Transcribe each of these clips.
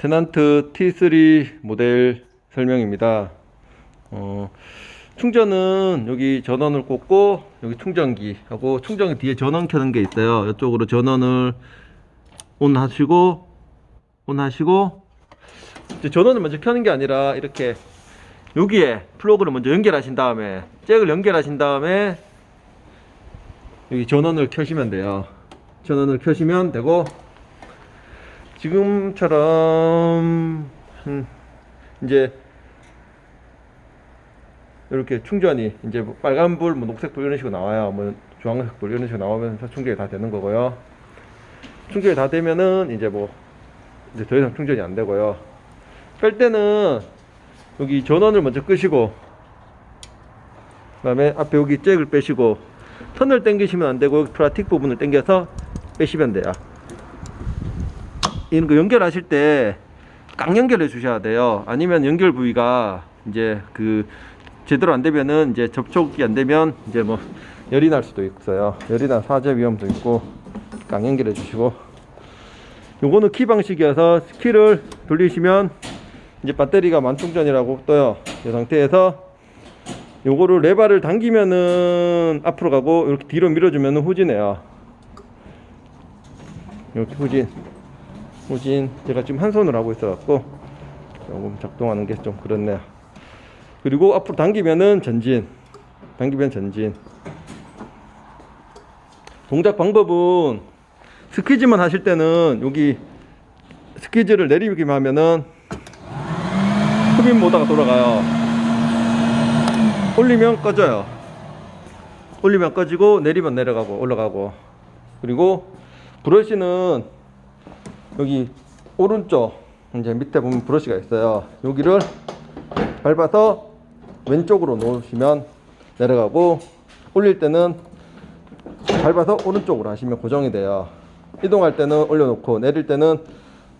테난트 T3 모델 설명입니다. 어, 충전은 여기 전원을 꽂고 여기 충전기 하고 충전기 뒤에 전원 켜는 게 있어요. 이쪽으로 전원을 온 하시고 온 하시고 전원을 먼저 켜는 게 아니라 이렇게 여기에 플러그를 먼저 연결하신 다음에 잭을 연결하신 다음에 여기 전원을 켜시면 돼요. 전원을 켜시면 되고 지금처럼 음, 이제 이렇게 충전이 이제 뭐 빨간불, 뭐 녹색불 이런 식으로 나와요. 뭐 주황색불 이런 식으로 나오면서 충전이 다 되는 거고요. 충전이 다 되면은 이제 뭐 이제 더 이상 충전이 안 되고요. 뺄 때는 여기 전원을 먼저 끄시고 그다음에 앞에 여기 잭을 빼시고 턴을 당기시면 안 되고 프라틱 부분을 당겨서 빼시면 돼요. 이런 거 연결하실 때 깡 연결해 주셔야 돼요. 아니면 연결 부위가 이제 그 제대로 안 되면은 이제 접촉이 안 되면 이제 뭐 열이 날 수도 있어요. 열이 난 화재 위험도 있고 깡 연결해 주시고 요거는 키 방식이어서 키를 돌리시면 이제 배터리가 만충전이라고 떠요. 이 상태에서 요거를 레바를 당기면은 앞으로 가고 이렇게 뒤로 밀어주면은 후진해요. 이렇게 후진. 후진. 제가 지금 한 손으로 하고 있어 갖고 조금 작동하는 게 좀 그렇네요. 그리고 앞으로 당기면은 전진. 당기면 전진. 동작 방법은 스퀴즈만 하실 때는 여기 스퀴즈를 내리기만 하면은 흡입 모드가 돌아가요. 올리면 꺼져요. 올리면 꺼지고 내리면 내려가고 올라가고 그리고 브러쉬는 여기 오른쪽 이제 밑에 보면 브러쉬가 있어요. 여기를 밟아서 왼쪽으로 놓으시면 내려가고 올릴 때는 밟아서 오른쪽으로 하시면 고정이 돼요. 이동할 때는 올려놓고 내릴 때는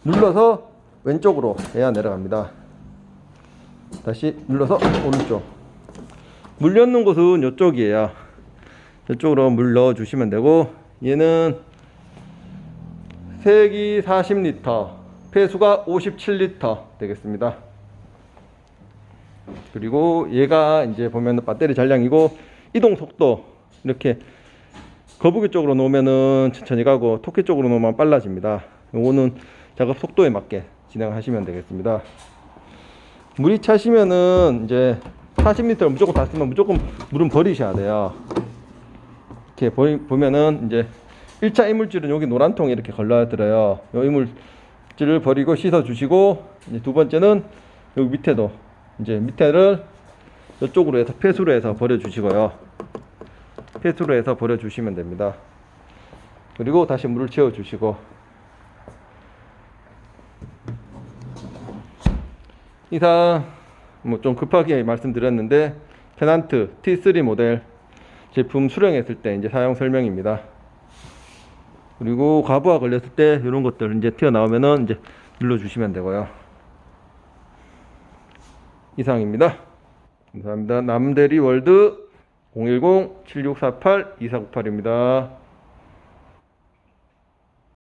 눌러서 왼쪽으로 해야 내려갑니다. 다시 눌러서 오른쪽. 물 넣는 곳은 이쪽이에요. 이쪽으로 물 넣어 주시면 되고 얘는 색이 40리터, 폐수가 57리터 되겠습니다. 그리고 얘가 이제 보면 배터리 잔량이고 이동 속도 이렇게 거북이 쪽으로 놓으면은 천천히 가고 토끼 쪽으로 놓으면 빨라집니다. 요거는 작업 속도에 맞게 진행하시면 되겠습니다. 물이 차시면은 이제 40리터 무조건 다 쓰면 무조건 물은 버리셔야 돼요. 이렇게 보, 보면은 이제 1차 이물질은 여기 노란 통에 이렇게 걸러들어요. 이 이물질을 버리고 씻어 주시고 두 번째는 여기 밑에도 이제 밑에를 이쪽으로 해서 폐수로 해서 버려 주시고요. 폐수로 해서 버려 주시면 됩니다. 그리고 다시 물을 채워 주시고 이상 뭐 좀 급하게 말씀드렸는데 페난트 T3 모델 제품 수령했을 때 이제 사용 설명입니다. 그리고 과부하 걸렸을 때 이런 것들 이제 튀어나오면은 이제 눌러주시면 되고요. 이상입니다. 감사합니다. 남대리 월드 010-7648-2498입니다.